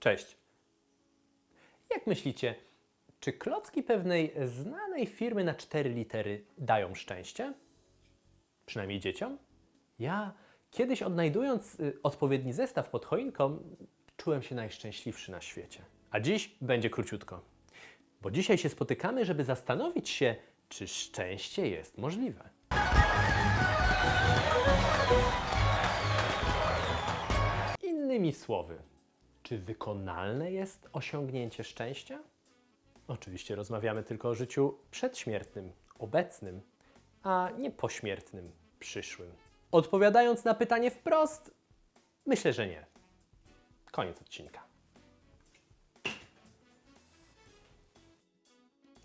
Cześć. Jak myślicie, czy klocki pewnej znanej firmy na cztery litery dają szczęście? Przynajmniej dzieciom? Ja kiedyś odnajdując y, odpowiedni zestaw pod choinką, czułem się najszczęśliwszy na świecie. A dziś będzie króciutko. Bo dzisiaj się spotykamy, żeby zastanowić się, czy szczęście jest możliwe. Innymi słowy, czy wykonalne jest osiągnięcie szczęścia? Oczywiście rozmawiamy tylko o życiu przedśmiertnym, obecnym, a nie pośmiertnym, przyszłym. Odpowiadając na pytanie wprost, myślę, że nie. Koniec odcinka.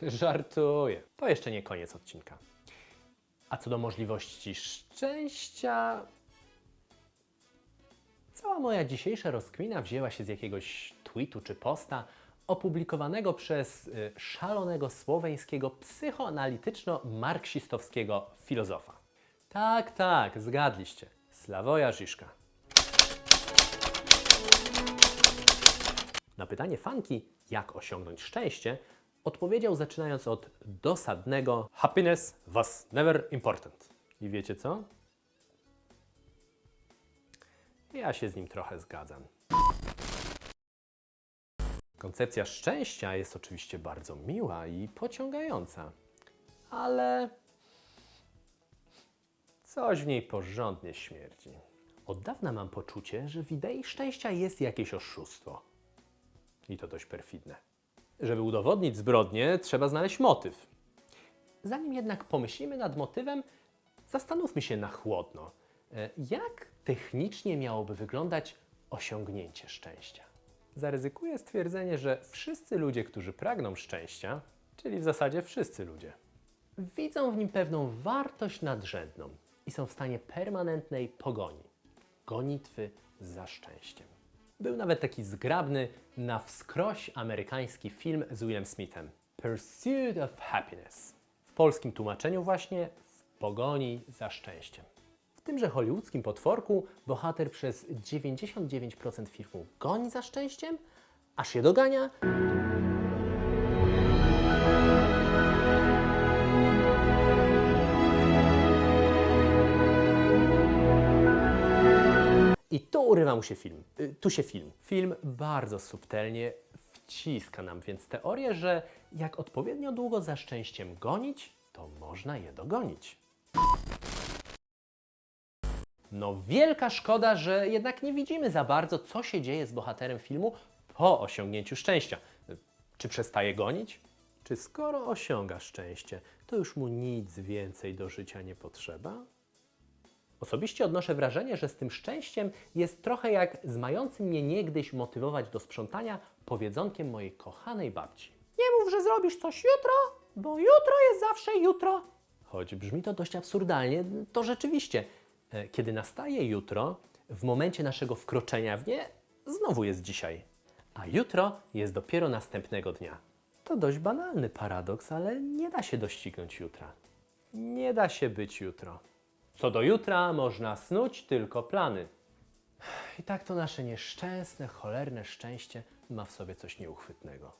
Żartuję. To jeszcze nie koniec odcinka. A co do możliwości szczęścia, Cała moja dzisiejsza rozkmina wzięła się z jakiegoś tweetu czy posta opublikowanego przez y, szalonego słoweńskiego psychoanalityczno-marksistowskiego filozofa. Tak, tak, zgadliście. Slawoja Žižka. Na pytanie fanki, jak osiągnąć szczęście, odpowiedział zaczynając od dosadnego Happiness was never important. I wiecie co? Ja się z nim trochę zgadzam. Koncepcja szczęścia jest oczywiście bardzo miła i pociągająca, ale coś w niej porządnie śmierdzi. Od dawna mam poczucie, że w idei szczęścia jest jakieś oszustwo. I to dość perfidne. Żeby udowodnić zbrodnię, trzeba znaleźć motyw. Zanim jednak pomyślimy nad motywem, zastanówmy się na chłodno. E, Jak technicznie miałoby wyglądać osiągnięcie szczęścia? Zaryzykuję stwierdzenie, że wszyscy ludzie, którzy pragną szczęścia, czyli w zasadzie wszyscy ludzie, widzą w nim pewną wartość nadrzędną i są w stanie permanentnej pogoni, gonitwy za szczęściem. Był nawet taki zgrabny, na wskroś amerykański film z Willem Smithem Pursuit of Happiness. W polskim tłumaczeniu właśnie w pogoni za szczęściem. Tymże hollywoodzkim potworku bohater przez 99% filmu goni za szczęściem, aż się dogania I tu urywa mu się film. Y, Tu się film. Film bardzo subtelnie wciska nam więc teorię, że jak odpowiednio długo za szczęściem gonić, to można je dogonić. No wielka szkoda, że jednak nie widzimy za bardzo, co się dzieje z bohaterem filmu po osiągnięciu szczęścia. Czy przestaje gonić? Czy skoro osiąga szczęście, to już mu nic więcej do życia nie potrzeba? Osobiście odnoszę wrażenie, że z tym szczęściem jest trochę jak z mającym mnie niegdyś motywować do sprzątania powiedzonkiem mojej kochanej babci. Nie mów, że zrobisz coś jutro, bo jutro jest zawsze jutro. Choć brzmi to dość absurdalnie, to rzeczywiście, kiedy nastaje jutro, w momencie naszego wkroczenia w nie, znowu jest dzisiaj. A jutro jest dopiero następnego dnia. To dość banalny paradoks, ale nie da się doścignąć jutra. Nie da się być jutro. Co do jutra można snuć tylko plany. I tak to nasze nieszczęsne, cholerne szczęście ma w sobie coś nieuchwytnego.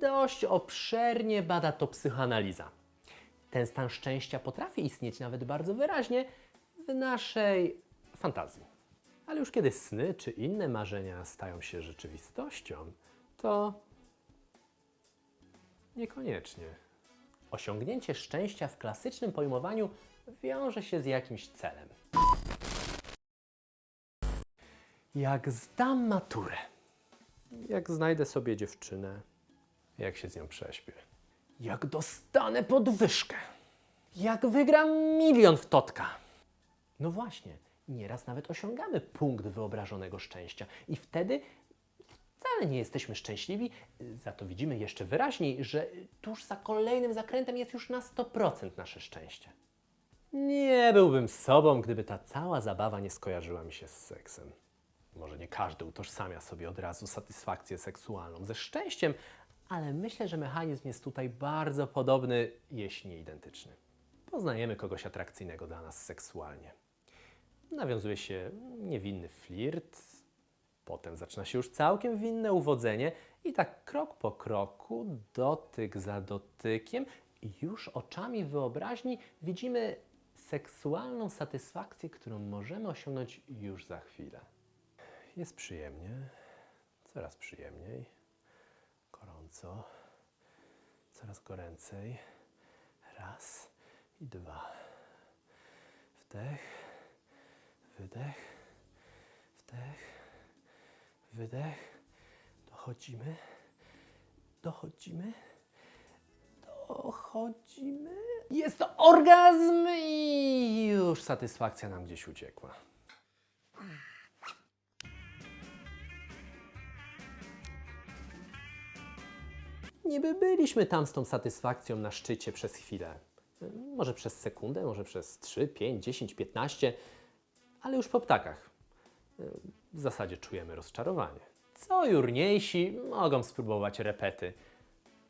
Dość obszernie bada to psychoanaliza. Ten stan szczęścia potrafi istnieć nawet bardzo wyraźnie w naszej fantazji. Ale już kiedy sny czy inne marzenia stają się rzeczywistością, to niekoniecznie. Osiągnięcie szczęścia w klasycznym pojmowaniu wiąże się z jakimś celem. Jak zdam maturę, jak znajdę sobie dziewczynę, jak się z nią prześpię, jak dostanę podwyżkę, jak wygram milion w totka. No właśnie, nieraz nawet osiągamy punkt wyobrażonego szczęścia i wtedy wcale nie jesteśmy szczęśliwi, za to widzimy jeszcze wyraźniej, że tuż za kolejnym zakrętem jest już na 100% nasze szczęście. Nie byłbym sobą, gdyby ta cała zabawa nie skojarzyła mi się z seksem. Może nie każdy utożsamia sobie od razu satysfakcję seksualną ze szczęściem, ale myślę, że mechanizm jest tutaj bardzo podobny, jeśli nie identyczny. Poznajemy kogoś atrakcyjnego dla nas seksualnie. Nawiązuje się niewinny flirt, Potem zaczyna się już całkiem winne uwodzenie i tak krok po kroku, dotyk za dotykiem już oczami wyobraźni widzimy seksualną satysfakcję, którą możemy osiągnąć już za chwilę. Jest przyjemnie, coraz przyjemniej, gorąco, coraz goręcej. Raz i dwa. Wdech, wydech, wdech, wydech. Dochodzimy, dochodzimy, dochodzimy. Jest to orgazm i już satysfakcja nam gdzieś uciekła. Niby byliśmy tam z tą satysfakcją na szczycie przez chwilę. Może przez sekundę, może przez 3, 5, 10, 15, ale już po ptakach. W zasadzie czujemy rozczarowanie. Co jurniejsi mogą spróbować repety,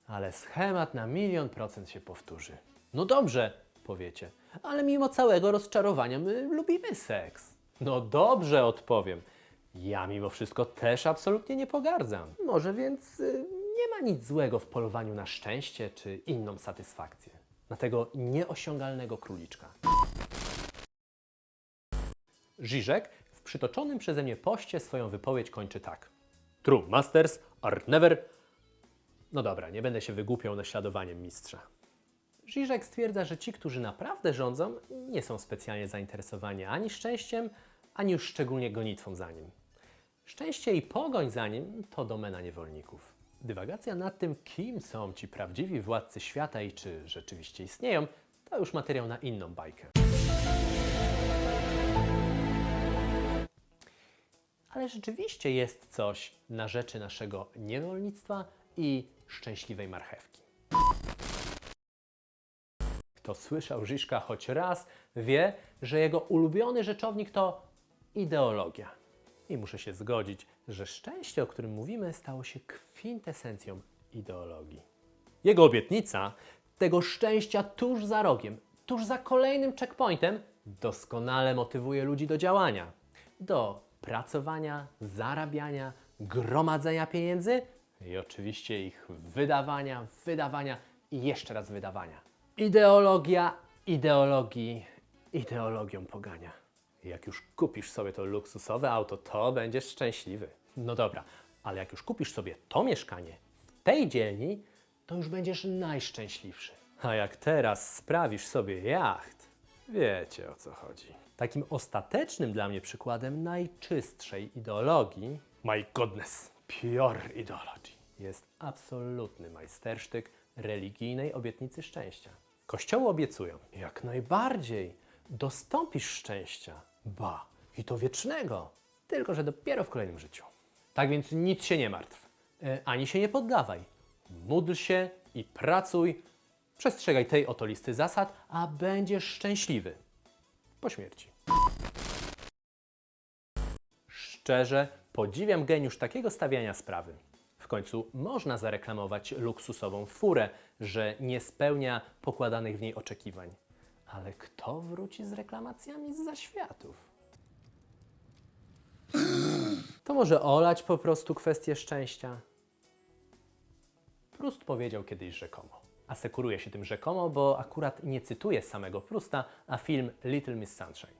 ale schemat na milion procent się powtórzy. No dobrze, powiecie, ale mimo całego rozczarowania my lubimy seks. No dobrze, odpowiem. Ja mimo wszystko też absolutnie nie pogardzam. Może więc y, nie ma nic złego w polowaniu na szczęście czy inną satysfakcję. Na tego nieosiągalnego króliczka. Żyżek w przytoczonym przeze mnie poście swoją wypowiedź kończy tak. True masters art never... No dobra, nie będę się wygłupiał naśladowaniem mistrza. Żyżek stwierdza, że ci, którzy naprawdę rządzą, nie są specjalnie zainteresowani ani szczęściem, ani już szczególnie gonitwą za nim. Szczęście i pogoń za nim to domena niewolników. Dywagacja nad tym, kim są ci prawdziwi władcy świata i czy rzeczywiście istnieją, to już materiał na inną bajkę. Ale rzeczywiście jest coś na rzeczy naszego niewolnictwa i szczęśliwej marchewki. Kto słyszał Żyżka choć raz, wie, że jego ulubiony rzeczownik to ideologia. I muszę się zgodzić, że szczęście, o którym mówimy, stało się kwintesencją ideologii. Jego obietnica tego szczęścia tuż za rogiem, tuż za kolejnym checkpointem, doskonale motywuje ludzi do działania, do pracowania, zarabiania, gromadzenia pieniędzy i oczywiście ich wydawania, wydawania i jeszcze raz wydawania. Ideologia ideologii ideologią pogania. Jak już kupisz sobie to luksusowe auto, to będziesz szczęśliwy. No dobra, ale jak już kupisz sobie to mieszkanie w tej dzielni, to już będziesz najszczęśliwszy. A jak teraz sprawisz sobie jacht, wiecie o co chodzi. Takim ostatecznym dla mnie przykładem najczystszej ideologii, my goodness, pure ideology, jest absolutny majstersztyk religijnej obietnicy szczęścia. Kościoły obiecują, jak najbardziej, dostąpisz szczęścia, ba, i to wiecznego, tylko że dopiero w kolejnym życiu. Tak więc nic się nie martw, e, ani się nie poddawaj. Módl się i pracuj, przestrzegaj tej oto listy zasad, a będziesz szczęśliwy po śmierci. Szczerze podziwiam geniusz takiego stawiania sprawy. W końcu można zareklamować luksusową furę, że nie spełnia pokładanych w niej oczekiwań. Ale kto wróci z reklamacjami z zaświatów? To może olać po prostu kwestię szczęścia? Prust powiedział kiedyś rzekomo. Asekuruję się tym rzekomo, bo akurat nie cytuję samego Prusta, a film Little Miss Sunshine.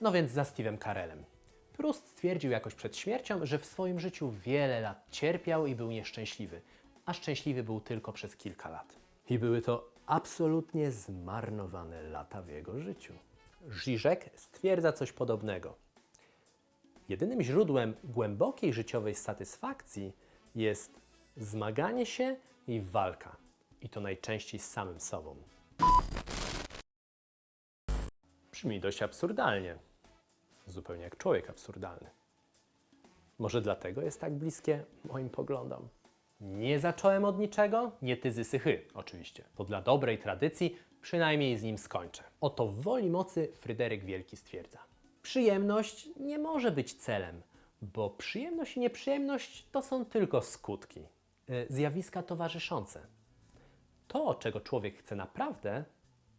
No więc za Steve'em Carellem. Proust stwierdził jakoś przed śmiercią, że w swoim życiu wiele lat cierpiał i był nieszczęśliwy, a szczęśliwy był tylko przez kilka lat. I były to absolutnie zmarnowane lata w jego życiu. Żyżek stwierdza coś podobnego. Jedynym źródłem głębokiej życiowej satysfakcji jest zmaganie się i walka. I to najczęściej z samym sobą. Brzmi dość absurdalnie. Zupełnie jak człowiek absurdalny. Może dlatego jest tak bliskie moim poglądom. Nie zacząłem od niczego, nie tyzy sychy, oczywiście, bo dla dobrej tradycji przynajmniej z nim skończę. Oto w woli mocy Fryderyk Wielki stwierdza. Przyjemność nie może być celem, bo przyjemność i nieprzyjemność to są tylko skutki, y, zjawiska towarzyszące. To, czego człowiek chce naprawdę,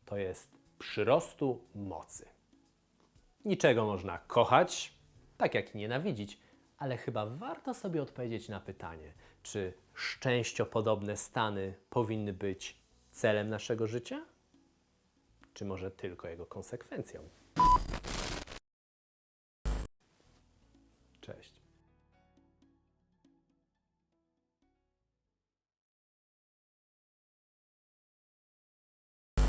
to jest przyrostu mocy. Niczego można kochać, tak jak i nienawidzić, ale chyba warto sobie odpowiedzieć na pytanie, czy szczęściopodobne stany powinny być celem naszego życia? Czy może tylko jego konsekwencją?